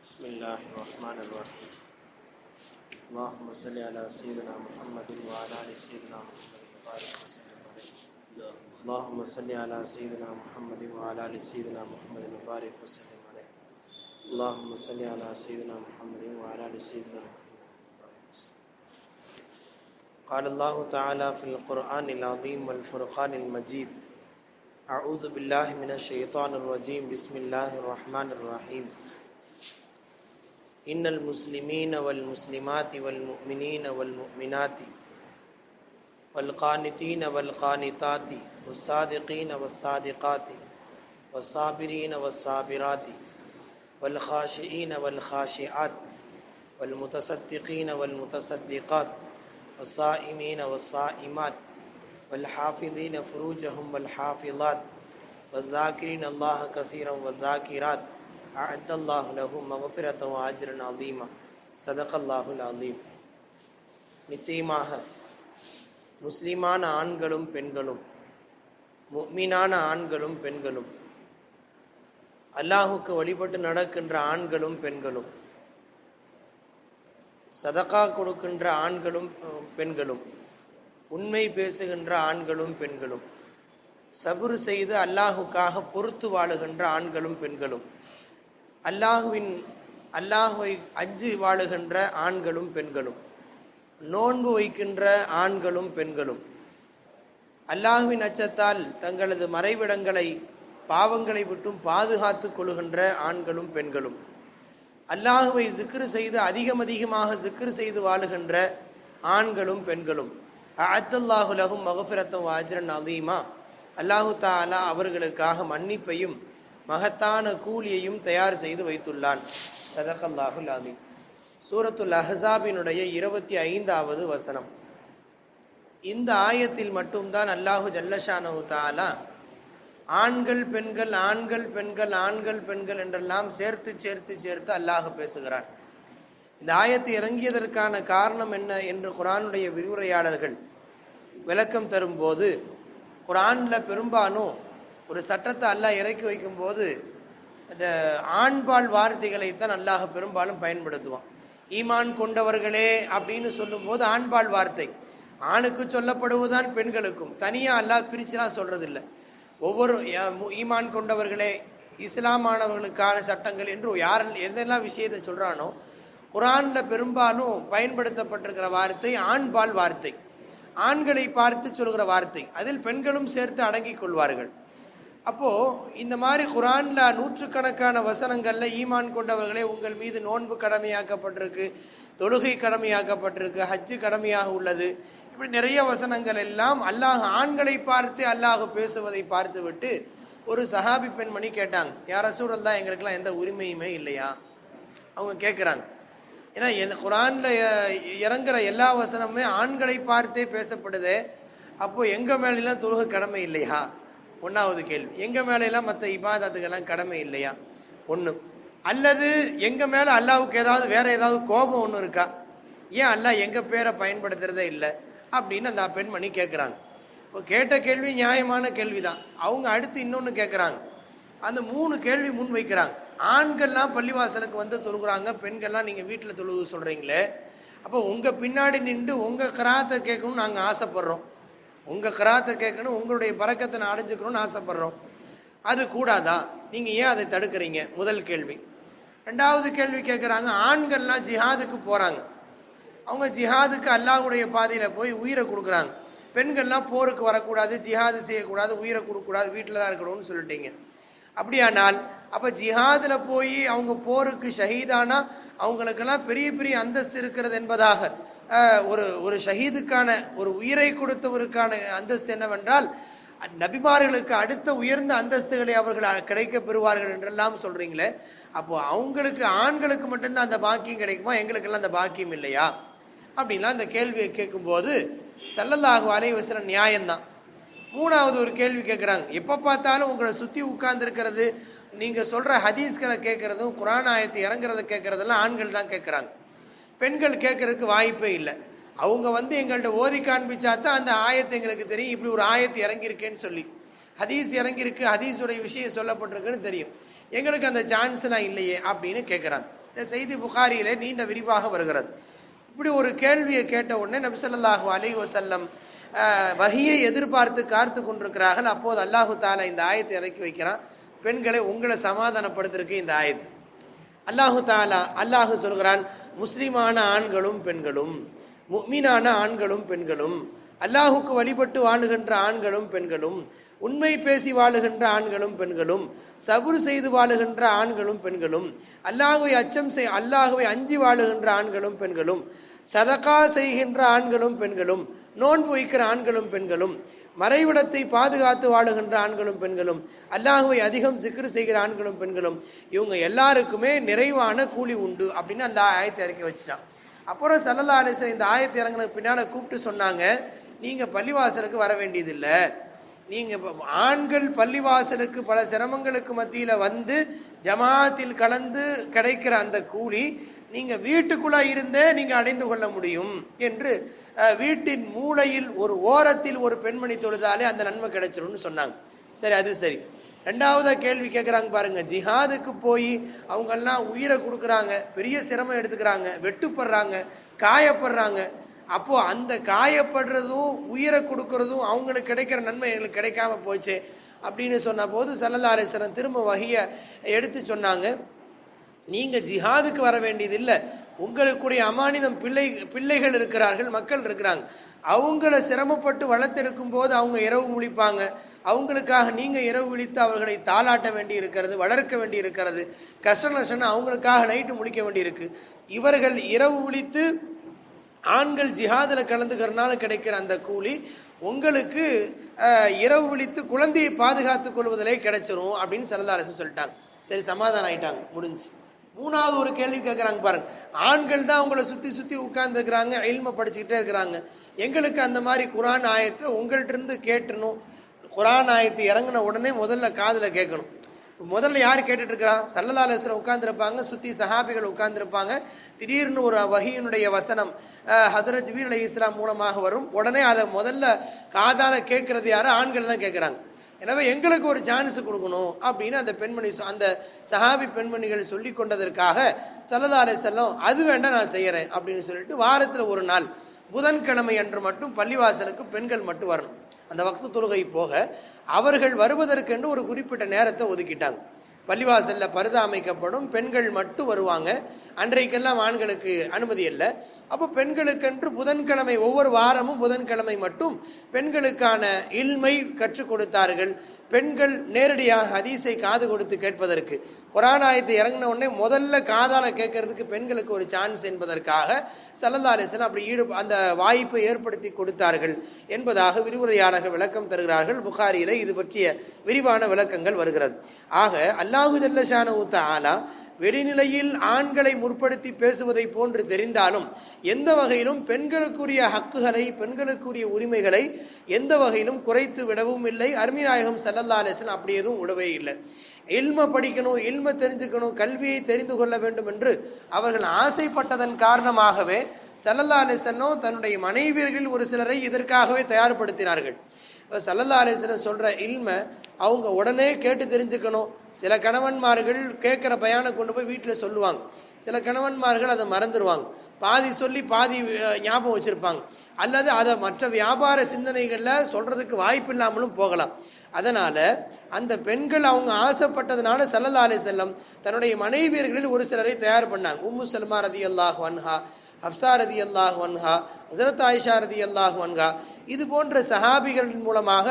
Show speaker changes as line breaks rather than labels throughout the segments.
بسم الله الرحمن الرحيم. اللهم صل على سيدنا محمد وعلى آل سيدنا محمد وبارك وسلم عليه. اللهم صل على سيدنا محمد وعلى آل سيدنا محمد وبارك وسلم عليه. اللهم صل على سيدنا محمد وعلى آل سيدنا محمد وبارك وسلم قال الله تعالى في القرآن العظيم والفرقان المجيد أعوذ بالله من الشيطان الرجيم. بسم الله الرحمن الرحيم. ان المسلمین والمسلمات والمؤمنین والمؤمنات والقانتین والقانتات والصادقین والصادقات والصابرین والصابرات والخاشعین والخاشعات والمتصدقین والمتصدقات والصائمین والصائمات والحافظین فروجهم والحافظات والذاکرین اللہ کثیرا والذاکرات أعد الله له مغفرة وأجرا عظيما صدق الله العظيم நிச்சயமாக முஸ்லிமான ஆண்களும் பெண்களும் முக்மீனான ஆண்களும் பெண்களும் அல்லாஹுக்கு வழிபட்டு நடக்கின்ற ஆண்களும் பெண்களும் சதகா கொடுக்கின்ற ஆண்களும் அஹ், பெண்களும் உண்மை பேசுகின்ற ஆண்களும் பெண்களும் சபுரு செய்து அல்லாஹுக்காக பொறுத்து வாழுகின்ற ஆண்களும் பெண்களும் அல்லாஹுவின் அல்லாஹுவை அஞ்சு வாழுகின்ற ஆண்களும் பெண்களும் நோன்பு வைக்கின்ற ஆண்களும் பெண்களும். அல்லாஹுவின் அச்சத்தால் தங்களது மறைவிடங்களை பாவங்களை விட்டும் பாதுகாத்து கொள்கின்ற ஆண்களும் பெண்களும். அல்லாஹுவை சிக்ரு செய்து அதிகம் அதிகமாக சிக்ரு செய்து வாழுகின்ற ஆண்களும் பெண்களும். அத்தல்லாஹு லஹும் மகஃபிரத்தம் வாஜரன் அதீமா அல்லாஹு தாலா அவர்களுக்காக மன்னிப்பையும் மகத்தான கூலியையும் தயார் செய்து வைத்துள்ளான். சதகல்லாஹுல் ஆதி சூரத்துல் அஹ்ஸாபினுடைய இருபத்தி ஐந்தாவது வசனம். இந்த ஆயத்தில் மட்டும்தான் அல்லாஹு ஜல்லஷானஹு தாலா ஆண்கள் பெண்கள் ஆண்கள் பெண்கள் ஆண்கள் பெண்கள் என்றெல்லாம் சேர்த்து சேர்த்து சேர்த்து அல்லாஹ் பேசுகிறான். இந்த ஆயத்தை இறங்கியதற்கான காரணம் என்ன என்று குரானுடைய விரிவுரையாளர்கள் விளக்கம் தரும்போது குரானில் பெரும்பாலும் ஒரு சட்டத்தை அல்லாஹ் இறக்கி வைக்கும்போது இந்த ஆண்பால் வார்த்தைகளைத்தான் அல்லாஹ் பெரும்பாலும் பயன்படுத்துவான். ஈமான் கொண்டவர்களே அப்படின்னு சொல்லும்போது ஆண்பால் வார்த்தை. ஆணுக்கு சொல்லப்படுவதுதான் பெண்களுக்கும். தனியாக அல்லாஹ் பிரிச்சுலாம் சொல்கிறதில்ல ஒவ்வொரு ஈமான் கொண்டவர்களே இஸ்லாமானவர்களுக்கான சட்டங்கள் என்று யார் எதெல்லாம் விஷயத்தை சொல்கிறானோ குரானில் பெரும்பாலும் பயன்படுத்தப்பட்டிருக்கிற வார்த்தை ஆண்பால் வார்த்தை. ஆண்களை பார்த்து சொல்கிற வார்த்தை. அதில் பெண்களும் சேர்த்து அடங்கிக் கொள்வார்கள். அப்போது இந்த மாதிரி குரானில் நூற்றுக்கணக்கான வசனங்களில் ஈமான் கொண்டவர்களே உங்கள் மீது நோன்பு கடமையாக்கப்பட்டிருக்கு தொழுகை கடமையாக்கப்பட்டிருக்கு ஹஜ்ஜு கடமையாக உள்ளது. இப்படி நிறைய வசனங்கள் எல்லாம் அல்லாஹ் ஆண்களை பார்த்து அல்லாஹ் பேசுவதை பார்த்து விட்டு ஒரு சஹாபி பெண்மணி கேட்டாங்க யார் தான் எங்களுக்கெல்லாம் எந்த உரிமையுமே இல்லையா? அவங்க கேட்குறாங்க ஏன்னா எந்த குரானில் இறங்குற எல்லா வசனமுமே ஆண்களை பார்த்தே பேசப்படுதே அப்போது எங்கள் மேலாம் தொழுகை கடமை இல்லையா? ஒன்றாவது கேள்வி. எங்கள் மேலெல்லாம் மற்ற இபாதத்துக்கெல்லாம் கடமை இல்லையா? ஒன்று அல்லது எங்கள் மேலே அல்லாவுக்கு ஏதாவது வேறு ஏதாவது கோபம் ஒன்று இருக்கா? ஏன் அல்லாஹ் எங்கள் பேரை பயன்படுத்துகிறதே இல்லை? அப்படின்னு அந்த பெண்மணி கேட்குறாங்க இப்போ கேட்ட கேள்வி நியாயமான கேள்விதான். அவங்க அடுத்து இன்னொன்று கேட்குறாங்க அந்த மூணு கேள்வி முன் வைக்கிறாங்க. ஆண்கள்லாம் பள்ளிவாசலுக்கு வந்து தொழுகிறாங்க பெண்கள்லாம் நீங்கள் வீட்டில் தொழுகு சொல்கிறீங்களே அப்போ உங்கள் பின்னாடி நின்று உங்கள் கிராத்தை கேட்கணும்னு நாங்கள் ஆசைப்படுறோம். உங்கள் கிராத்தை கேட்கணும் உங்களுடைய பறக்கத்தை நான் அடைஞ்சுக்கணும்னு ஆசைப்படுறோம். அது கூடாதா? நீங்கள் ஏன் அதை தடுக்கிறீங்க? முதல் கேள்வி. ரெண்டாவது கேள்வி கேட்குறாங்க ஆண்கள்லாம் ஜிஹாதுக்கு போகிறாங்க அவங்க ஜிஹாதுக்கு அல்லாஹ்வுடைய பாதையில் போய் உயிரை கொடுக்குறாங்க. பெண்கள்லாம் போருக்கு வரக்கூடாது ஜிஹாது செய்யக்கூடாது உயிரை கொடுக்கக்கூடாது வீட்டில் தான் இருக்கணும்னு சொல்லிட்டீங்க. அப்படியானால் அப்போ ஜிஹாதில் போய் அவங்க போருக்கு ஷஹீதானா? அவங்களுக்கெல்லாம் பெரிய பெரிய அந்தஸ்து இருக்கிறது என்பதாக ஒரு ஒரு ஷஹீதுக்கான ஒரு உயிரை கொடுத்தவருக்கான அந்தஸ்து என்னவென்றால் நபிமார்களுக்கு அடுத்த உயர்ந்த அந்தஸ்துகளை அவர்கள் கிடைக்க பெறுவார்கள் என்றெல்லாம் சொல்கிறீங்களே அப்போது அவங்களுக்கு ஆண்களுக்கு மட்டும்தான் அந்த பாக்கியம் கிடைக்குமா? எங்களுக்கெல்லாம் அந்த பாக்கியம் இல்லையா? அப்படின்லாம் அந்த கேள்வியை கேட்கும்போது சல்லல்லாஹு அலைவசர நியாயம்தான். மூணாவது ஒரு கேள்வி கேட்குறாங்க எப்போ பார்த்தாலும் உங்களை சுற்றி உட்கார்ந்துருக்கிறது நீங்கள் சொல்கிற ஹதீஸ்களை கேட்குறதும் குரான் ஆயத்தை இறங்குறத கேட்குறதெல்லாம் ஆண்கள் தான் கேட்குறாங்க. பெண்கள் கேட்கறதுக்கு வாய்ப்பே இல்லை. அவங்க வந்து எங்கள்கிட்ட ஓதி காண்பிச்சா தான் அந்த ஆயத்தை எங்களுக்கு தெரியும். இப்படி ஒரு ஆயத்து இறங்கியிருக்கேன்னு சொல்லி. ஹதீஸ் இறங்கியிருக்கு ஹதீஸுடைய விஷயம் சொல்லப்பட்டிருக்குன்னு தெரியும். எங்களுக்கு அந்த சான்ஸ்லாம் இல்லையே அப்படின்னு கேட்குறாங்க இந்த செய்தி புகாரியில் நீண்ட விரிவாக வருகிறது. இப்படி ஒரு கேள்வியை கேட்ட உடனே நபிசல்லாஹு அலி வசல்லம் வகையை எதிர்பார்த்து காத்து கொண்டிருக்கிறார்கள். அப்போது அல்லாஹு தாலா இந்த ஆயத்தை இறக்கி வைக்கிறான். பெண்களை உங்களை சமாதானப்படுத்திருக்கு இந்த ஆயத்து. அல்லாஹு தாலா அல்லாஹு சொல்கிறான் முஸ்லீமான ஆண்களும் பெண்களும் முக்மீனான ஆண்களும் பெண்களும் அல்லாஹுக்கு வழிபட்டு வாழுகின்ற ஆண்களும் பெண்களும் உண்மை பேசி வாழுகின்ற ஆண்களும் பெண்களும் சபுர் செய்து வாழுகின்ற ஆண்களும் பெண்களும் அல்லாஹுவை அச்சம் செய் அல்லாஹுவை அஞ்சி வாழுகின்ற ஆண்களும் பெண்களும் சதகா செய்கின்ற ஆண்களும் பெண்களும் நோன்பு வைக்கிற ஆண்களும் பெண்களும் மறைவிடத்தை பாதுகாத்து வாழுகின்ற ஆண்களும் பெண்களும் அல்லாஹுவை அதிகம் சிக்கிரு செய்கிற ஆண்களும் பெண்களும் இவங்க எல்லாருக்குமே நிறைவான கூலி உண்டு அப்படின்னு அந்த ஆயத்தை இறக்கி வச்சுட்டான். அப்புறம் சல்லல்லா அலிஸ்வரம் இந்த ஆயத்தை இறங்கினதுக்கு பின்னால் கூப்பிட்டு சொன்னாங்க நீங்கள் பள்ளிவாசலுக்கு வர வேண்டியதில்லை. நீங்கள் ஆண்கள் பள்ளிவாசலுக்கு பல சிரமங்களுக்கு மத்தியில் வந்து ஜமாத்தில் கலந்து கிடைக்கிற அந்த கூலி நீங்கள் வீட்டுக்குள்ளே இருந்தே நீங்கள் அடைந்து கொள்ள முடியும் என்று வீட்டின் மூளையில் ஒரு ஓரத்தில் ஒரு பெண்மணி தொழுதாலே அந்த நன்மை கிடைச்சிரும்னு சொன்னாங்க. சரி அது சரி. ரெண்டாவதா கேள்வி கேட்குறாங்க பாருங்க. ஜிஹாதுக்கு போய் அவங்கெல்லாம் உயிரை கொடுக்குறாங்க பெரிய சிரமம் எடுத்துக்கிறாங்க வெட்டுப்படுறாங்க காயப்படுறாங்க. அப்போ அந்த காயப்படுறதும் உயிரை கொடுக்கறதும் அவங்களுக்கு கிடைக்கிற நன்மை எங்களுக்கு கிடைக்காம போச்சு அப்படின்னு சொன்ன போது சல்லல்லாரேஸ்வரன் திரும்ப வகையை எடுத்து சொன்னாங்க. நீங்கள் ஜிஹாதுக்கு வர வேண்டியதில்லை. உங்களுக்குடைய அமானிதம் பிள்ளை பிள்ளைகள் இருக்கிறார்கள் மக்கள் இருக்கிறாங்க. அவங்கள சிரமப்பட்டு வளர்த்தெடுக்கும் போது அவங்க இரவு முழிப்பாங்க. அவங்களுக்காக நீங்கள் இரவு விழித்து அவர்களை தாளாட்ட வேண்டி இருக்கிறது வளர்க்க வேண்டி இருக்கிறது கஷ்ட நஷ்டம் அவங்களுக்காக நைட்டு முடிக்க வேண்டி இருக்கு இவர்கள் இரவு விழித்து ஆண்கள் ஜிஹாதில் கலந்துக்கிறனால கிடைக்கிற அந்த கூலி உங்களுக்கு இரவு விழித்து குழந்தையை பாதுகாத்துக் கொள்வதிலே கிடைச்சிரும் அப்படின்னு சரதாரசு சொல்லிட்டாங்க. சரி சமாதானம் ஆயிட்டாங்க. முடிஞ்சு மூணாவது ஒரு கேள்வி கேட்குறாங்க பாருங்க. ஆண்கள் தான் உங்களை சுற்றி சுற்றி உட்கார்ந்துருக்குறாங்க இல்ம படிச்சுக்கிட்டே இருக்கிறாங்க. எங்களுக்கு அந்த மாதிரி குரான் ஆயத்தை உங்கள்கிட்ட இருந்து கேட்டணும். குரான் ஆயத்து இறங்கின உடனே முதல்ல காதில் கேட்கணும். முதல்ல யார் கேட்டுட்டு இருக்கிறா சல்லதாலேஸ்வரம் உட்காந்துருப்பாங்க சுற்றி சஹாபிகள் உட்காந்துருப்பாங்க திடீர்னு ஒரு வகையினுடைய வசனம் ஹதரத் ஜபீர் அலி இஸ்லாம் மூலமாக வரும். உடனே அதை முதல்ல காதால் கேட்குறது யாரும் ஆண்கள் தான் கேட்குறாங்க எனவே எங்களுக்கு ஒரு சான்ஸ் கொடுக்கணும் அப்படின்னு அந்த பெண்மணி அந்த சஹாபி பெண்மணிகள் சொல்லி கொண்டதற்காக சல்லதாலே செல்லம் அது வேண்டாம் நான் செய்கிறேன் அப்படின்னு சொல்லிட்டு வாரத்தில் ஒரு நாள் புதன்கிழமை அன்று மட்டும் பள்ளிவாசலுக்கு பெண்கள் மட்டும் வரணும். அந்த வக்து தொழுகை போக அவர்கள் வருவதற்கென்று ஒரு குறிப்பிட்ட நேரத்தை ஒதுக்கிட்டாங்க. பள்ளிவாசலில் பருதா அமைக்கப்படும் பெண்கள் மட்டும் வருவாங்க. அன்றைக்கெல்லாம் ஆண்களுக்கு அனுமதி இல்லை. அப்போ பெண்களுக்கென்று புதன்கிழமை ஒவ்வொரு வாரமும் புதன்கிழமை மட்டும் பெண்களுக்கான இல்மை கற்றுக் கொடுத்தார்கள். பெண்கள் நேரடியாக ஹதீஸை காது கொடுத்து கேட்பதற்கு. புராணாயத்தை இறங்கின உடனே முதல்ல காதால கேட்கறதுக்கு பெண்களுக்கு ஒரு சான்ஸ் என்பதற்காக சல்லல்லா அப்படி ஈடு அந்த வாய்ப்பை ஏற்படுத்தி கொடுத்தார்கள் என்பதாக விரிவுரையாளர்கள் விளக்கம் தருகிறார்கள். புகாரியில இது பற்றிய விரிவான விளக்கங்கள் வருகிறது. ஆக அல்லாஹு ஜல்லஷான ஊத்த ஆனா வெளிநிலையில் ஆண்களை முற்படுத்தி பேசுவதை போன்று தெரிந்தாலும் எந்த வகையிலும் பெண்களுக்குரிய ஹக்குகளை பெண்களுக்குரிய உரிமைகளை எந்த வகையிலும் குறைத்து விடவும் இல்லை. அருமிநாயகம் சல்லல்லா அப்படி எதுவும் விடவே இல்லை. இல்ம படிக்கணும் இல்ம தெரிஞ்சுக்கணும் கல்வியை தெரிந்து கொள்ள வேண்டும் என்று அவர்கள் ஆசைப்பட்டதன் காரணமாகவே சல்லல்லா தன்னுடைய மனைவியர்கள் ஒரு சிலரை இதற்காகவே தயார்படுத்தினார்கள். சல்லல்லா அலிசன் சொல்கிற இல்மை அவங்க உடனே கேட்டு தெரிஞ்சுக்கணும். சில கணவன்மார்கள் கேட்குற பயானை கொண்டு போய் வீட்டில் சொல்லுவாங்க. சில கணவன்மார்கள் அதை மறந்துடுவாங்க பாதி சொல்லி பாதி ஞாபகம் வச்சுருப்பாங்க. அல்லது அதை மற்ற வியாபார சிந்தனைகளில் சொல்கிறதுக்கு வாய்ப்பு இல்லாமலும் போகலாம். அதனால் அந்த பெண்கள் அவங்க ஆசைப்பட்டதுனால சல்லல்லா அலி செல்லம் தன்னுடைய மனைவியர்களில் ஒரு சிலரை தயார் பண்ணாங்க. உம்மு சல்மா ரதி அல்லாஹ் வன்ஹா ஹப்சா ரதி அல்லாஹ் வன்ஹா ஹசரத் ஆயிஷா ரதி அல்லாஹ் வன்ஹா இது போன்ற சஹாபிகளின் மூலமாக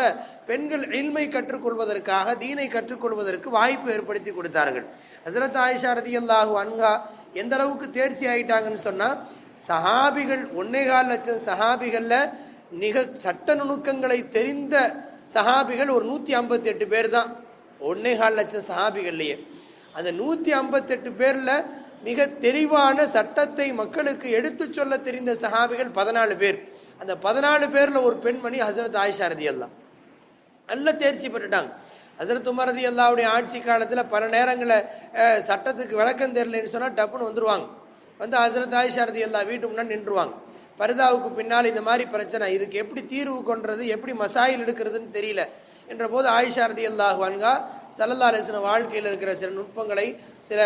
பெண்கள் இல்மை கற்றுக்கொள்வதற்காக தீனை கற்றுக்கொள்வதற்கு வாய்ப்பு ஏற்படுத்தி கொடுத்தார்கள். ஹசரத் ஆயிஷா ரதி அல்லாஹு அன்ஹா எந்த அளவுக்கு தேர்ச்சி ஆகிட்டாங்கன்னு சொன்னால் சஹாபிகள் ஒன்னேகால் லட்சம் சஹாபிகளில் நிக சட்ட நுணுக்கங்களை தெரிந்த சஹாபிகள் ஒரு நூற்றி ஐம்பத்தி எட்டு பேர் தான். ஒன்னேகால் லட்சம் சஹாபிகள்லையே. அந்த நூற்றி ஐம்பத்தெட்டு பேரில் மிக தெளிவான சட்டத்தை மக்களுக்கு எடுத்து சொல்ல தெரிந்த சஹாபிகள் பதினாலு பேர். அந்த பதினாலு பேரில் ஒரு பெண்மணி ஹசரத் ஆயிஷா ரதி நல்ல தேர்ச்சி பெற்றுட்டாங்க. ஹசரத் துமரதி அல்லாவுடைய ஆட்சி காலத்தில் பல நேரங்களில் சட்டத்துக்கு விளக்கம் தெரியலன்னு சொன்னால் டப்புன்னு வந்துடுவாங்க வந்து ஹசரத் ஆயிஷாரதி அல்லா வீட்டு முன்னாடி நின்றுவாங்க பரிதாவுக்கு பின்னால் இந்த மாதிரி பிரச்சனை இதுக்கு எப்படி தீர்வு கொண்டுறது எப்படி மசாயில் எடுக்கிறதுன்னு தெரியல. என்ற போது ஆயிஷாரதி அல்லாஹ் வான்கா சல்லல்லா அலிஸ்லாம் வாழ்க்கையில் இருக்கிற சில நுட்பங்களை சில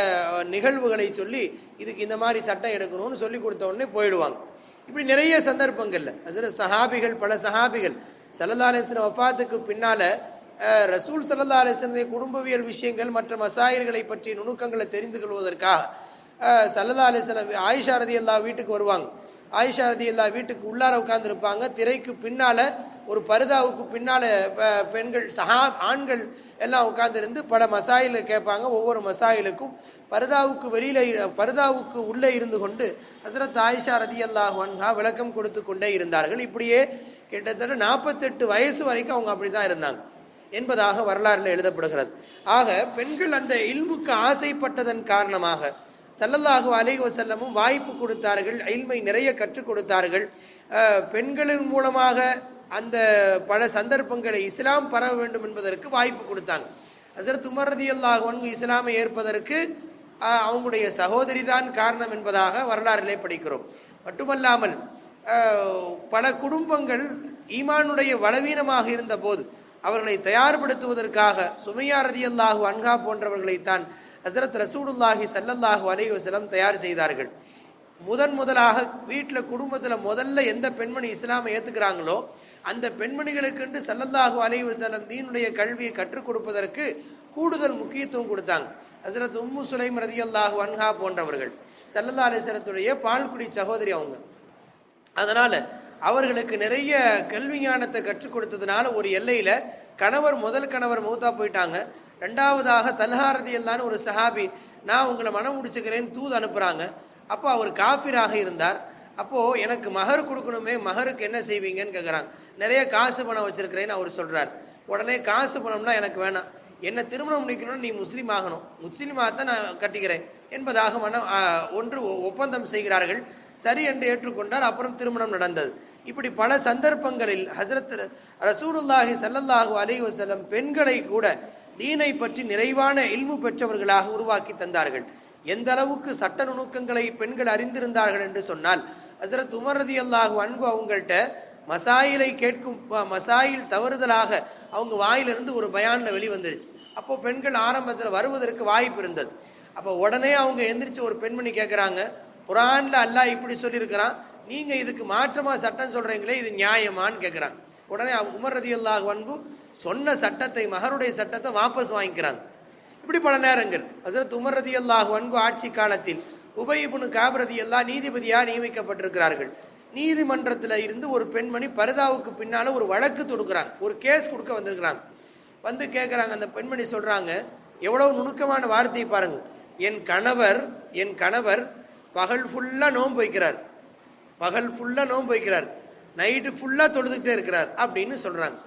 நிகழ்வுகளை சொல்லி இதுக்கு இந்த மாதிரி சட்டம் எடுக்கணும்னு சொல்லி கொடுத்த உடனே போயிடுவாங்க. இப்படி நிறைய சந்தர்ப்பங்கள்ல அதில் சஹாபிகள் பல சஹாபிகள் சல்லல்லா அலிஸ்லாம் வஃபாத்துக்கு பின்னால ரசூல் சல்லா அலிஸ்லனுடைய குடும்பவியல் விஷயங்கள் மற்ற மசாயல்களை பற்றிய நுணுக்கங்களை தெரிந்து கொள்வதற்காக அஹ், சல்லல்லா அலிஸ்லாம் ஆயிஷா ரதி அல்லா வீட்டுக்கு வருவாங்க. ஆயிஷா ரதி அல்லா வீட்டுக்கு உள்ளார உட்கார்ந்துருப்பாங்க. திரைக்கு பின்னால ஒரு பருதாவுக்கு பின்னால பெண்கள் சஹா ஆண்கள் எல்லாம் உட்கார்ந்திருந்து பல மசாயில கேட்பாங்க. ஒவ்வொரு மசாயிலுக்கும் பருதாவுக்கு வெளியில இரு- பருதாவுக்கு உள்ளே இருந்து கொண்டு ஹசரத் ஆயிஷா ரதி அல்லாஹ் வன்ஹா விளக்கம் கொடுத்து கொண்டே இருந்தார்கள். இப்படியே கிட்டத்தட்ட நாற்பத்தெட்டு வயசு வரைக்கும் அவங்க அப்படிதான் இருந்தாங்க. என்பதாக வரலாறுல எழுதப்படுகிறது. ஆக பெண்கள் அந்த இல்முக்கு ஆசைப்பட்டதன் காரணமாக ஸல்லல்லாஹு அலைஹி செல்லமும் வாய்ப்பு கொடுத்தார்கள் இல்மை நிறைய கற்றுக் கொடுத்தார்கள். பெண்களின் மூலமாக அந்த பல சந்தர்ப்பங்களை இஸ்லாம் பரவ வேண்டும் என்பதற்கு வாய்ப்பு கொடுத்தாங்க. ஹசரத் உமர் ரதியல்லாஹு இஸ்லாமை ஏற்பதற்கு அவங்களுடைய சகோதரி தான் காரணம் என்பதாக வரலாறிலே படிக்கிறோம். மட்டுமல்லாமல் பல குடும்பங்கள் ஈமானுடைய பலவீனமாக இருந்த போது அவர்களை தயார்படுத்துவதற்காக சுமையா ரதியல்லாஹு அன்ஹா போன்றவர்களைத்தான் ஹசரத் ரசூடுல்லாஹி சல்லல்லாஹு அலைவசலம் தயார் செய்தார்கள். முதன் முதலாக வீட்டில் குடும்பத்தில் முதல்ல எந்த பெண்மணி இஸ்லாமை ஏற்றுக்கிறாங்களோ அந்த பெண்மணிகளுக்கென்று சல்லல்லாஹு அலைவசலம் தீனுடைய கல்வியை கற்றுக் கொடுப்பதற்கு கூடுதல் முக்கியத்துவம் கொடுத்தாங்க. ஹசரத் உம்மு சுலைம் ரதியல்லாஹு அன்ஹா போன்றவர்கள் சல்லல்லா அலைஹி பால்குடி சகோதரி அவங்க. அதனால் அவர்களுக்கு நிறைய கல்வி ஞானத்தை கற்றுக் கொடுத்ததுனால ஒரு எல்லையில் கணவர் முதல் கணவர் மௌத்தா போயிட்டாங்க. ரெண்டாவதாக தல்ஹாரதி எல்லான்னு ஒரு சஹாபி நான் உங்களை மனம் முடிச்சுக்கிறேன்னு தூது அனுப்புகிறாங்க அப்போ அவர் காஃபிராக இருந்தார். அப்போது எனக்கு மகர் கொடுக்கணுமே மகருக்கு என்ன செய்வீங்கன்னு கேட்குறாங்க நிறைய காசு பணம் வச்சுருக்கிறேன்னு அவர் சொல்கிறார் உடனே காசு பணம்னா எனக்கு வேணாம். என்ன திருமணம் முடிக்கணும்னு நீ முஸ்லீம் ஆகணும். முஸ்லீமாக தான் நான் கட்டிக்கிறேன். என்பதாக மனம் ஒன்று ஒ- ஒப்பந்தம் செய்கிறார்கள். சரி என்று ஏற்றுக்கொண்டார். அப்புறம் திருமணம் நடந்தது. இப்படி பல சந்தர்ப்பங்களில் ஹசரத் ரசூலுல்லாஹி சல்லல்லாஹூ அலி வசலம் பெண்களை கூட தீனை பற்றி நிறைவான இல்மு பெற்றவர்களாக உருவாக்கி தந்தார்கள். எந்த அளவுக்கு சட்ட நுணுக்கங்களை பெண்கள் அறிந்திருந்தார்கள் என்று சொன்னால் ஹசரத் உமர் ரதியல்லாஹு அன்பு அவங்கள்ட்ட மசாயிலை கேட்கும் ப- மசாயில் தவறுதலாக அவங்க வாயிலிருந்து ஒரு பயான்ல வெளிவந்துருச்சு. அப்போ பெண்கள் ஆரம்பத்தில் வருவதற்கு வாய்ப்பு இருந்தது. அப்போ உடனே அவங்க எந்திரிச்சு ஒரு பெண்மணி கேட்குறாங்க குரான்ல அல்லாஹ் இப்படி சொல்லியிருக்கிறான். நீங்க இதுக்கு மாற்றமா சட்டம் சொல்றீங்களே இது நியாயமான்னு கேட்குறாங்க உடனே உமர் ரதி அல்லாஹ் வன்கு சொன்ன சட்டத்தை மகருடைய சட்டத்தை வாபஸ் வாங்கிக்கிறாங்க. இப்படி பல நேரங்கள். ஹசரத் உமர் ரதி அல்லாஹ் வன்கு ஆட்சி காலத்தில் உபயிபுனு காபிரதி எல்லாம் நீதிபதியாக நியமிக்கப்பட்டிருக்கிறார்கள். நீதிமன்றத்தில் இருந்து ஒரு பெண்மணி பரிதாவுக்கு பின்னால் ஒரு வழக்கு தொடுக்கிறாங்க. ஒரு கேஸ் கொடுக்க வந்திருக்கிறாங்க. வந்து கேட்குறாங்க அந்த பெண்மணி சொல்கிறாங்க எவ்வளோ நுணுக்கமான வார்த்தையை பாருங்கள் என் கணவர் என் கணவர் பகல் ஃபுல்லாக நோன்பு வைக்கிறார். பகல் ஃபுல்லாக நோன்பு வைக்கிறார். நைட்டு ஃபுல்லாக தொழுதுகிட்டே இருக்கிறார் அப்படின்னு சொல்கிறாங்க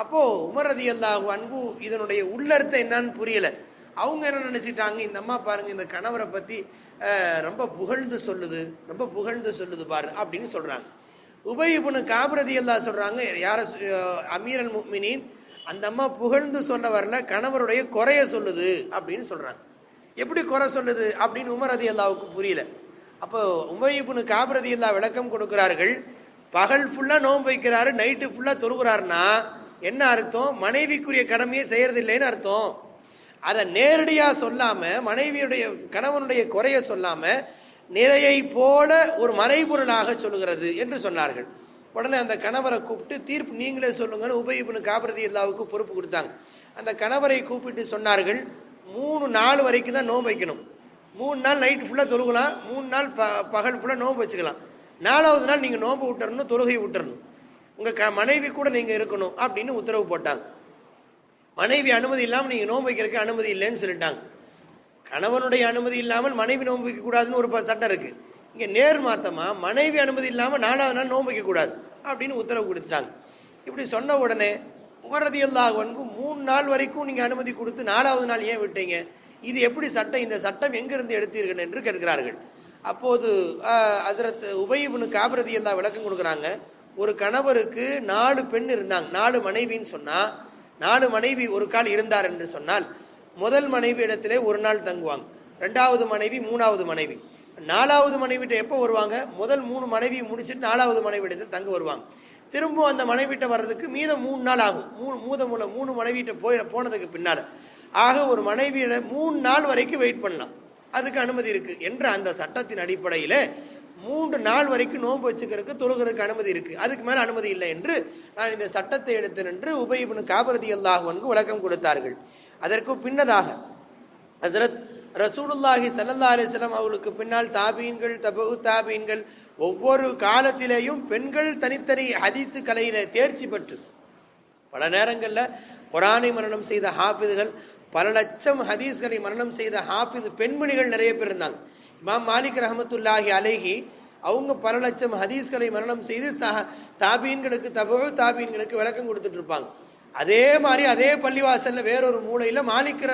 அப்போது உமர் ரதி அல்லாஹு அன்பு இதனுடைய உள்ளர்த்தம் என்னன்னு புரியலை. அவங்க என்ன நினச்சிட்டாங்க? இந்த அம்மா பாருங்கள் இந்த கணவரை பற்றி ரொம்ப புகழ்ந்து சொல்லுது ரொம்ப புகழ்ந்து சொல்லுது பாரு அப்படின்னு சொல்கிறாங்க உபயிபுனு காபிரதி அல்லா சொல்கிறாங்க யார அமீரல் முக்மினின் அந்த அம்மா புகழ்ந்து சொல்ல வரல கணவருடைய குறைய சொல்லுது அப்படின்னு சொல்கிறாங்க எப்படி குறை சொல்லுது அப்படின்னு உமர் ரதி அல்லாவுக்கு புரியல. அப்போ உபயிபுனு காபரதி அல்லா விளக்கம் கொடுக்கிறார்கள் பகல் ஃபுல்லாக நோன்பு வைக்கிறாரு நைட்டு ஃபுல்லாக தொழுகிறாருன்னா என்ன அர்த்தம்? மனைவிக்குரிய கடமையை செய்யறதில்லைன்னு அர்த்தம். அதை நேரடியாக சொல்லாமல் மனைவியுடைய கணவனுடைய குறைய சொல்லாமல் நிறையை போல ஒரு மறைபொருளாக சொல்லுகிறது என்று சொன்னார்கள். உடனே அந்த கணவரை கூப்பிட்டு தீர்ப்பு நீங்களே சொல்லுங்கன்னு உபயிபுனு காபரதி இல்லாவுக்கு பொறுப்பு கொடுத்தாங்க. அந்த கணவரை கூப்பிட்டு சொன்னார்கள் மூணு நாள் வரைக்கும் தான் நோன்பு வைக்கணும். மூணு நாள் நைட்டு ஃபுல்லாக தொழுகலாம். மூணு நாள் ப பகல் ஃபுல்லாக நோன்பு வச்சுக்கலாம். நாலாவது நாள் நீங்கள் நோன்பு விட்டுறணும் தொழுகை விட்டுறணும் உங்கள் க மனைவி கூட நீங்கள் இருக்கணும் அப்படின்னு உத்தரவு போட்டாங்க. மனைவி அனுமதி இல்லாமல் நீங்கள் நோன்பு வைக்கிறதுக்கு அனுமதி இல்லைன்னு சொல்லிட்டாங்க. கணவனுடைய அனுமதி இல்லாமல் மனைவி நோன்பு வைக்கக்கூடாதுன்னு ஒரு சட்டம் இருக்குது இங்கே நேர் மாத்தமாக மனைவி அனுமதி இல்லாமல் நாலாவது நாள் நோன்பு வைக்கக்கூடாது அப்படின்னு உத்தரவு கொடுத்துட்டாங்க. இப்படி சொன்ன உடனே உமரதி அல்லாஹ் மூணு நாள் வரைக்கும் நீங்கள் அனுமதி கொடுத்து நாலாவது நாள் ஏன் விட்டீங்க? இது எப்படி சட்டம் இந்த சட்டம் எங்கிருந்து எடுத்தீர்கள் என்று கேட்கிறார்கள். அப்போது ஹசரத் உபயிபுனு காபரதி அல்லா விளக்கம் கொடுக்குறாங்க. ஒரு கணவருக்கு நாலு பெண் இருந்தாங்க. நாலு மனைவின்னு சொன்னால் நாலு மனைவி ஒரு கால் இருந்தார் என்று சொன்னால் முதல் மனைவி இடத்திலே ஒரு நாள் தங்குவாங்க. ரெண்டாவது மனைவி மூணாவது மனைவி. நாலாவது மனைவிட்ட எப்போ வருவாங்க? முதல் மூணு மனைவி முடிச்சுட்டு நாலாவது மனைவி இடத்தில் தங்க வருவாங்க. திரும்பவும் அந்த மனைவிட்ட வர்றதுக்கு மீதம் மூணு நாள் ஆகும். மூணு மூத மூல மூணு மனைவிட்ட போய் போனதுக்கு பின்னால். ஆக ஒரு மனைவியிட மூணு நாள் வரைக்கும் வெயிட் பண்ணலாம். அதுக்கு அனுமதி இருக்குது என்ற அந்த சட்டத்தின் அடிப்படையில் மூன்று நாள் வரைக்கும் நோன்பு வச்சுக்கிறதுக்கு தொழுகிறதுக்கு அனுமதி இருக்குது அதுக்கு மேலே அனுமதி இல்லை என்று நான் இந்த சட்டத்தை எடுத்தேன் என்று உபயபுன் காபரதி அல்லாஹுவனுக்கு விளக்கம் கொடுத்தார்கள். அதற்கு பின்னதாக ஹசரத் ரசூலுல்லாஹி சல்லல்லா அலிஸ்லாம் அவர்களுக்கு பின்னால் தாபீன்கள் தபு தாபீன்கள் ஒவ்வொரு காலத்திலேயும் பெண்கள் தனித்தனி ஹதீஸு கலையில தேர்ச்சி பெற்று பல நேரங்களில் குரானை மரணம் செய்த ஹாஃபிதுகள் பல லட்சம் ஹதீஸ்களை மரணம் செய்த ஹாஃபிது பெண்மணிகள் நிறைய பேர் இருந்தாங்க. இமாம் மாலிக் ரஹமத்துல்லாஹி அலேஹி அவங்க பல லட்சம் ஹதீஸ்களை மரணம் செய்து சஹ தாபீன்களுக்கு தபோ தாபீன்களுக்கு விளக்கம் கொடுத்துட்டு இருப்பாங்க. அதே மாதிரி அதே பள்ளிவாசலில் வேறொரு மூலையில் மாலிக்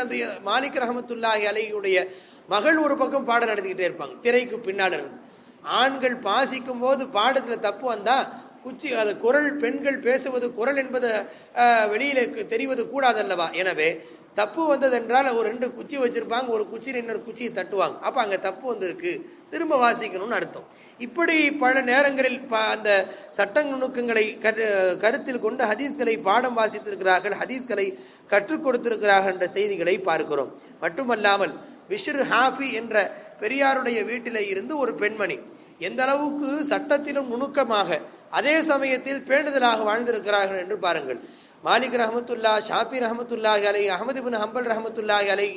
மாலிக் ரஹமத்துல்லாஹி அலையுடைய மகள் ஒரு பக்கம் பாடம் நடத்திக்கிட்டே இருப்பாங்க. திரைக்கு பின்னால் இருந்து. ஆண்கள் பாசிக்கும் போது பாடத்தில் தப்பு வந்தால் குச்சி அது குரல் பெண்கள் பேசுவது குரல் என்பது வெளியில் தெரிவது கூடாதல்லவா? எனவே தப்பு வந்ததென்றால் ஒரு ரெண்டு குச்சி வச்சுருப்பாங்க ஒரு குச்சியில் இன்னொரு குச்சியை தட்டுவாங்க. அப்போ அங்கே தப்பு வந்திருக்கு. திரும்ப வாசிக்கணும்னு அர்த்தம். இப்படி பல நேரங்களில் ப- அந்த சட்ட நுணுக்கங்களை கரு கருத்தில் கொண்டு ஹதீஸ்களை பாடம் வாசித்திருக்கிறார்கள் ஹதீஸ்களை கற்றுக் கொடுத்திருக்கிறார்கள் என்ற செய்திகளை பார்க்கிறோம். மட்டுமல்லாமல் விஷ்ரு ஹாஃபி என்ற பெரியாருடைய வீட்டிலே இருந்து ஒரு பெண்மணி. எந்த அளவுக்கு சட்டத்திலும் நுணுக்கமாக அதே சமயத்தில் பேணுதலாக வாழ்ந்திருக்கிறார்கள் என்று பாருங்கள். மாலிக் ரஹமத்துல்லா ஷாபி ரஹமத்துல்லாஹி அலை அஹமதுபின் ஹம்பல் ரஹமத்துல்லாஹி அலை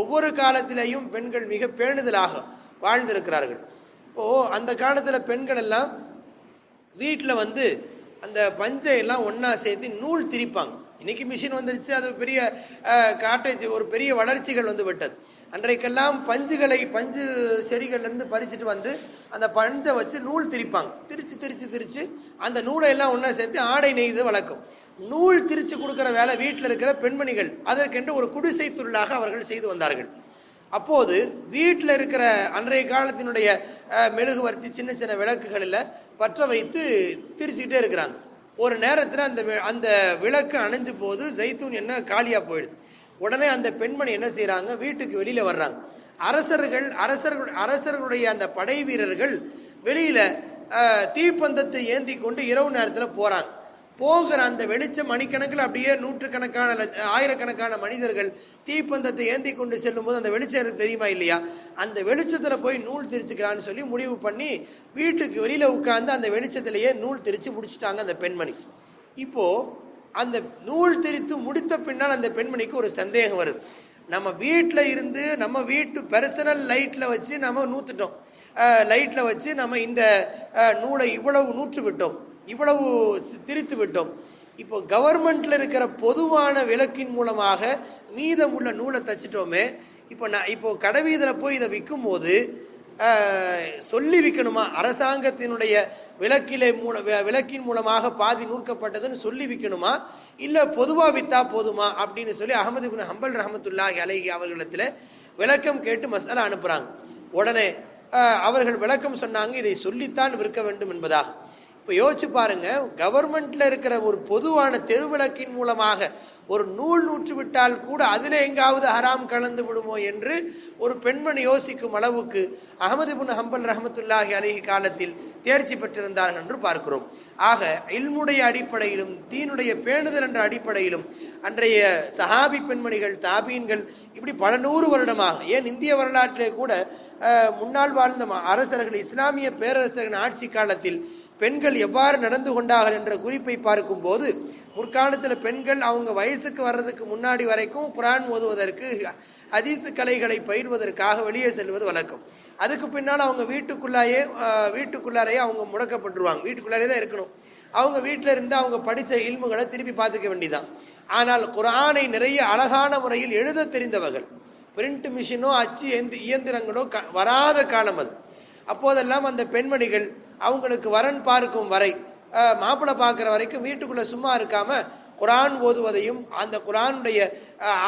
ஒவ்வொரு காலத்திலேயும் பெண்கள் மிக பேணுதலாக வாழ்ந்திருக்கிறார்கள். இப்போது அந்த காலத்தில் பெண்கள் எல்லாம் வீட்டில் வந்து அந்த பஞ்சை எல்லாம் ஒன்றா சேர்த்து நூல் திரிப்பாங்க. இன்னைக்கு மிஷின் வந்துருச்சு அது பெரிய காட்டேஜ் ஒரு பெரிய வளர்ச்சிகள் வந்து விட்டது. அன்றைக்கெல்லாம் பஞ்சுகளை பஞ்சு செடிகள்லேருந்து பறிச்சுட்டு வந்து அந்த பஞ்சை வச்சு நூல் திரிப்பாங்க. திரிச்சு திரிச்சு திரிச்சு அந்த நூலை எல்லாம் ஒன்றா சேர்த்து ஆடை நெய்து வளர்க்கும். நூல் திரிச்சு கொடுக்குற வேலை வீட்டில் இருக்கிற பெண்மணிகள் அதற்கென்று ஒரு குடிசை தொழிலாக அவர்கள் செய்து வந்தார்கள். அப்போது வீட்டில் இருக்கிற அன்றைய காலத்தினுடைய மெழுகுவர்த்தி சின்ன சின்ன விளக்குகளில் பற்ற வைத்து திரிச்சுக்கிட்டே இருக்கிறாங்க. ஒரு நேரத்தில் அந்த வி- அந்த விளக்கு அணைஞ்சு போது ஜெய்தூன் என்ன காலியாக போயிடுது. உடனே அந்த பெண்மணி என்ன செய்கிறாங்க வீட்டுக்கு வெளியில் வர்றாங்க. அரசர்கள் அரசர்கள் அரசர்களுடைய அந்த படை வீரர்கள் வெளியில் தீப்பந்தத்தை ஏந்தி கொண்டு இரவு நேரத்தில் போகிறாங்க போகிற அந்த வெளிச்சம் மணிக்கணக்கில் அப்படியே நூற்றுக்கணக்கான ஆயிரக்கணக்கான மனிதர்கள் தீப்பந்தத்தை ஏந்தி கொண்டு செல்லும் போது அந்த வெளிச்சம் தெரியுமா இல்லையா? அந்த வெளிச்சத்தில் போய் நூல் திரிச்சுக்கலான்னு சொல்லி முடிவு பண்ணி வீட்டுக்கு வெளியில் உட்காந்து அந்த வெளிச்சத்திலேயே நூல் திரிச்சு முடிச்சிட்டாங்க அந்த பெண்மணி. இப்போது அந்த நூல் திரித்து முடித்த பின்னால் அந்த பெண்மணிக்கு ஒரு சந்தேகம் வருது. நம்ம வீட்டில் இருந்து நம்ம வீட்டு பர்சனல் லைட்டில் வச்சு நம்ம நூற்றுட்டோம் லைட்டில் வச்சு நம்ம இந்த நூலை இவ்வளவு நூற்று விட்டோம் இவ்வளவு திரித்து விட்டோம் இப்போ கவர்மெண்ட்டில் இருக்கிற பொதுவான விளக்கின் மூலமாக மீதம் உள்ள நூலை தச்சிட்டோமே. இப்போ நான் இப்போ கடவீதில் போய் இதை விற்கும் போது சொல்லி விற்கணுமா அரசாங்கத்தினுடைய விளக்கிலே மூல விளக்கின் மூலமாக பாதி நூற்கப்பட்டதுன்னு சொல்லி விற்கணுமா இல்லை பொதுவாக வித்தா போதுமா? அப்படின்னு சொல்லி அகமது பின் ஹம்பல் ரஹமத்துல்லாஹி அலைஹி அவர்களிடத்தில் விளக்கம் கேட்டு மசாலா அனுப்புகிறாங்க உடனே அவர்கள் விளக்கம் சொன்னாங்க இதை சொல்லித்தான் விற்க வேண்டும் என்பதாக. இப்போ யோசிச்சு பாருங்க கவர்மெண்ட்டில் இருக்கிற ஒரு பொதுவான தெருவிளக்கின் மூலமாக ஒரு நூல் நூற்று விட்டால் கூட அதில் எங்காவது ஹராம் கலந்து விடுமோ என்று ஒரு பெண்மணி யோசிக்கும் அளவுக்கு அகமது பின் ஹம்பல் ரஹமத்துல்லாஹி அலிஹி காலத்தில் தேர்ச்சி பெற்றிருந்தார்கள் என்று பார்க்கிறோம். ஆக இல்முடைய அடிப்படையிலும் தீனுடைய பேணுதல் என்ற அடிப்படையிலும் அன்றைய சஹாபி பெண்மணிகள் தாபீன்கள் இப்படி பல நூறு வருடமாக ஏன் இந்திய வரலாற்றிலே கூட முன்னாள் வாழ்ந்த அரசர்கள் இஸ்லாமிய பேரரசர்களின் ஆட்சி காலத்தில் பெண்கள் எவ்வாறு நடந்து கொண்டார்கள் என்ற குறிப்பை பார்க்கும்போது முற்காலத்தில் பெண்கள் அவங்க வயசுக்கு வர்றதுக்கு முன்னாடி வரைக்கும் குரான் ஓதுவதற்கு அதீத்து கலைகளை பயிர்வதற்காக வெளியே செல்வது வழக்கம். அதுக்கு பின்னால் அவங்க வீட்டுக்குள்ளாயே வீட்டுக்குள்ளாரையே அவங்க முடக்கப்பட்டுருவாங்க. வீட்டுக்குள்ளாரே தான் இருக்கணும். அவங்க வீட்டில் இருந்து அவங்க படித்த இல்முகளை திருப்பி பார்த்துக்க வேண்டிதான் ஆனால் குரானை நிறைய அழகான முறையில் எழுத தெரிந்தவர்கள் பிரிண்ட் மிஷினோ அச்சு எந்த இயந்திரங்களோ க வராத காலம் அது. அப்போதெல்லாம் அந்த பெண்மணிகள் அவங்களுக்கு வரன் பார்க்கும் வரை மாப்பிள்ளை பார்க்குற வரைக்கும் வீட்டுக்குள்ளே சும்மா இருக்காமல் குரான் ஓதுவதையும் அந்த குரானுடைய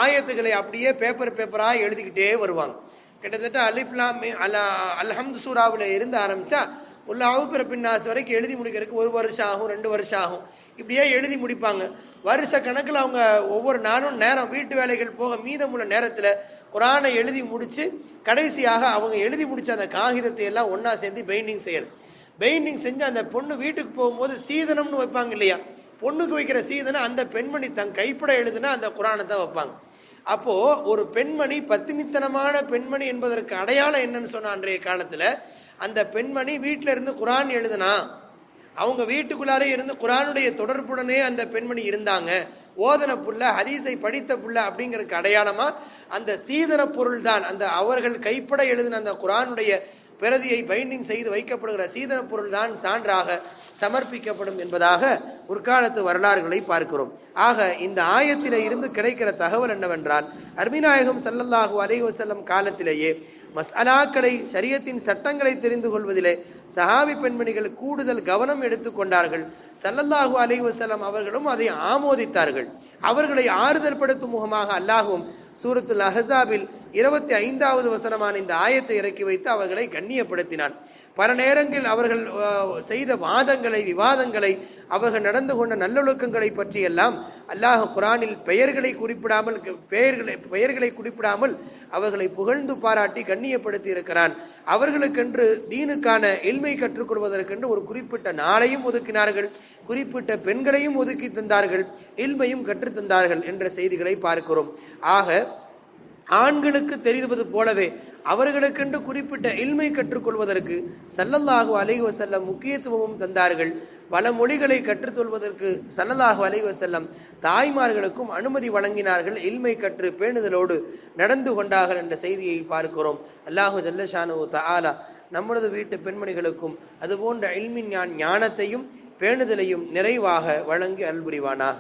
ஆயத்துக்களை அப்படியே பேப்பர் பேப்பராக எழுதிக்கிட்டே வருவாங்க. கிட்டத்தட்ட அலிஃப்லாம் அல அல்ஹம்து சூராவில் இருந்து ஆரம்பித்தா உள்ள பிறப்பின்னாசு வரைக்கும் எழுதி முடிக்கிறதுக்கு ஒரு வருஷம் ஆகும் ரெண்டு வருஷம் ஆகும் இப்படியே எழுதி முடிப்பாங்க. வருஷ கணக்கில் அவங்க ஒவ்வொரு நாளும் நேரம் வீட்டு வேலைகள் போக மீதமுள்ள நேரத்தில் குரானை எழுதி முடித்து கடைசியாக அவங்க எழுதி முடிச்ச அந்த காகிதத்தை எல்லாம் ஒன்றா சேர்ந்து பெயிண்டிங் செய்யறது. பெயிண்டிங் செஞ்சு அந்த பொண்ணு வீட்டுக்கு போகும்போது சீதனம்னு வைப்பாங்க இல்லையா? பொண்ணுக்கு வைக்கிற சீதனம் அந்த பெண்மணி தன் கைப்பட எழுதுனா அந்த குரானை தான் வைப்பாங்க. அப்போ ஒரு பெண்மணி பத்தினித்தனமான பெண்மணி என்பதற்கு அடையாளம் என்னன்னு சொன்ன அன்றைய காலத்துல அந்த பெண்மணி வீட்டில இருந்து குரான் எழுதுனா அவங்க வீட்டுக்குள்ளாரே இருந்து குரானுடைய தொடர்புடனே அந்த பெண்மணி இருந்தாங்க. ஓதன புள்ள ஹதீஸை படித்த புள்ள அப்படிங்கிறதுக்கு அடையாளமா அந்த சீதன பொருள் தான் அந்த அவர்கள் கைப்பட எழுதின அந்த குரானுடைய பிரதியை பைண்டிங் செய்து வைக்கப்படுகிற சீதன பொருள் தான் சான்றாக சமர்ப்பிக்கப்படும் என்பதாக முற்காலத்து வரலாறுகளை பார்க்கிறோம். ஆக இந்த ஆயத்தில இருந்து கிடைக்கிற தகவல் என்னவென்றால் அர்மிநாயகம் சல்லல்லாஹு அலைஹி வஸல்லம் காலத்திலேயே மசாலாக்களை சரியத்தின் சட்டங்களை தெரிந்து கொள்வதிலே சஹாபி பெண்மணிகள் கூடுதல் கவனம் எடுத்துக்கொண்டார்கள் சல்லல்லாஹு அலைஹி அவர்களும் அதை ஆமோதித்தார்கள். அவர்களை ஆறுதல் படுத்தும் முகமாக அல்லாஹும் சூரத்துல் அஹசாபில் இருபத்தி ஐந்தாவது வசனமான இந்த ஆயத்தை இறக்கி வைத்து அவர்களை கண்ணியப்படுத்தினான். பல நேரங்களில் அவர்கள் செய்த வாதங்களை விவாதங்களை அவர்கள் நடந்து கொண்ட நல்லொழுக்கங்களை பற்றியெல்லாம் அல்லாஹ் குரானில் பெயர்களை குறிப்பிடாமல் பெயர்களை பெயர்களை குறிப்பிடாமல் அவர்களை புகழ்ந்து பாராட்டி கண்ணியப்படுத்தி இருக்கிறான். அவர்களுக்கென்று தீனுக்கான எல்மை கற்றுக்கொள்வதற்கென்று ஒரு குறிப்பிட்ட நாளையும் ஒதுக்கினார்கள் குறிப்பிட்ட பெண்களையும் ஒதுக்கி தந்தார்கள் இல்மையும் கற்றுத் தந்தார்கள் என்ற செய்திகளை பார்க்கிறோம். ஆக ஆண்களுக்கு தெரிவது போலவே அவர்களுக்கென்று குறிப்பிட்ட இல்மை கற்றுக்கொள்வதற்கு சல்லல்லாஹு அலைஹி வஸல்லம் முக்கியத்துவமும் தந்தார்கள். பல மொழிகளை கற்றுக்கொள்வதற்கு சல்லல்லாஹு அலைஹி செல்லம் தாய்மார்களுக்கும் அனுமதி வழங்கினார்கள். இல்மை கற்று பேணுதலோடு நடந்து கொண்டார்கள் என்ற செய்தியை பார்க்கிறோம். அல்லாஹு ஜல்லஷானு தஆலா நம்மளது வீட்டு பெண்மணிகளுக்கும் அதுபோன்ற இல்மின் ஞான் ஞானத்தையும் பேணுதலையும் நிறைவாக வழங்கி அல்புரிவானாக